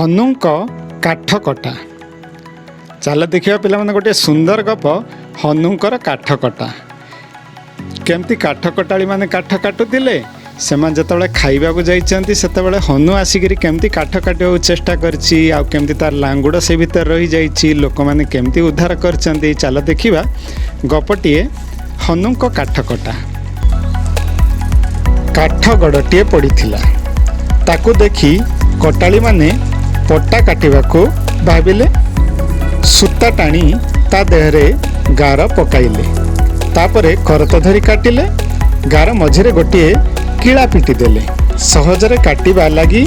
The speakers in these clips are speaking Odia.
ହନୁଙ୍କ କାଠ କଟା ଚାଲ ଦେଖିବା ପିଲାମାନେ ଗୋଟିଏ ସୁନ୍ଦର ଗପ ହନୁଙ୍କର କାଠ କଟା କେମିତି କାଠ କଟାଳିମାନେ କାଠ କାଟୁଥିଲେ? ସେମାନେ ଯେତେବେଳେ ଖାଇବାକୁ ଯାଇଛନ୍ତି ସେତେବେଳେ ହନୁ ଆସିକିରି କେମିତି କାଠ କାଟିବାକୁ ଚେଷ୍ଟା କରିଛି ଆଉ କେମିତି ତାର ଲାଙ୍ଗୁଡ଼ ସେ ଭିତରେ ରହିଯାଇଛି ଲୋକମାନେ କେମିତି ଉଦ୍ଧାର କରିଛନ୍ତି ଚାଲ ଦେଖିବା ଗପଟିଏ ହନୁଙ୍କ କାଠ କଟା କାଠ ଗଡ଼ଟିଏ ପଡ଼ିଥିଲା। ତାକୁ ଦେଖି କଟାଳିମାନେ ପଟା କାଟିବାକୁ ଭାବିଲେ ସୂତା ଟାଣି ତା ଦେହରେ ଗାର ପକାଇଲେ। ତାପରେ କରତ ଧରି କାଟିଲେ ଗାର ମଝିରେ ଗୋଟିଏ କିଳା ପିଟି ଦେଲେ। ସହଜରେ କାଟିବା ଲାଗି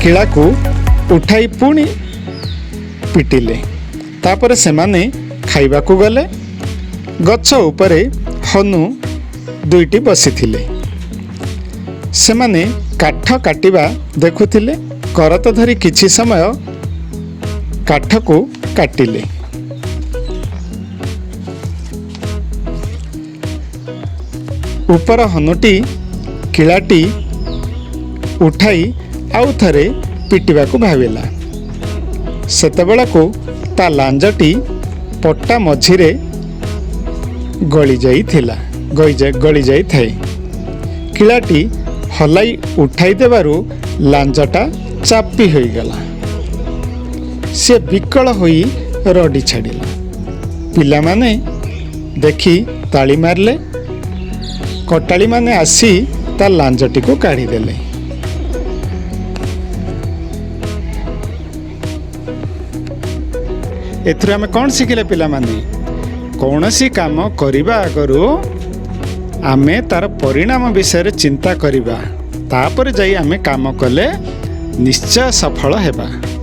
କିଳାକୁ ଉଠାଇ ପୁଣି ପିଟିଲେ। ତାପରେ ସେମାନେ ଖାଇବାକୁ ଗଲେ। ଗଛ ଉପରେ ହନୁ ଦୁଇଟି ବସିଥିଲେ। ସେମାନେ କାଠ କାଟିବା ଦେଖୁଥିଲେ। କରତ ଧରି କିଛି ସମୟ କାଠକୁ କାଟିଲେ। ଉପର ହନୁଟି କିଳାଟି ଉଠାଇ ଆଉ ଥରେ ପିଟିବାକୁ ଭାବିଲା। ସେତେବେଳକୁ ତା ଲାଞ୍ଜଟି ପଟା ମଝିରେ ଗଳି ଯାଇଥିଲା ଗଳି ଯାଇଥାଏ କିଳାଟି ହଲାଇ ଉଠାଇ ଦେବାରୁ ଲାଞ୍ଜଟା ଚାପି ହୋଇଗଲା। ସେ ବିକଳ ହୋଇ ରଡ଼ି ଛାଡ଼ିଲା। ପିଲାମାନେ ଦେଖି ତାଳି ମାରିଲେ। କଟାଳିମାନେ ଆସି ତା ଲାଞ୍ଜଟିକୁ କାଢ଼ିଦେଲେ। ଏଥିରୁ ଆମେ କ'ଣ ଶିଖିଲେ ପିଲାମାନେ? କୌଣସି କାମ କରିବା ଆଗରୁ ଆମେ ତାର ପରିଣାମ ବିଷୟରେ ଚିନ୍ତା କରିବା। ତାପରେ ଯାଇ ଆମେ କାମ କଲେ ନିଶ୍ଚୟ ସଫଳ ହେବା।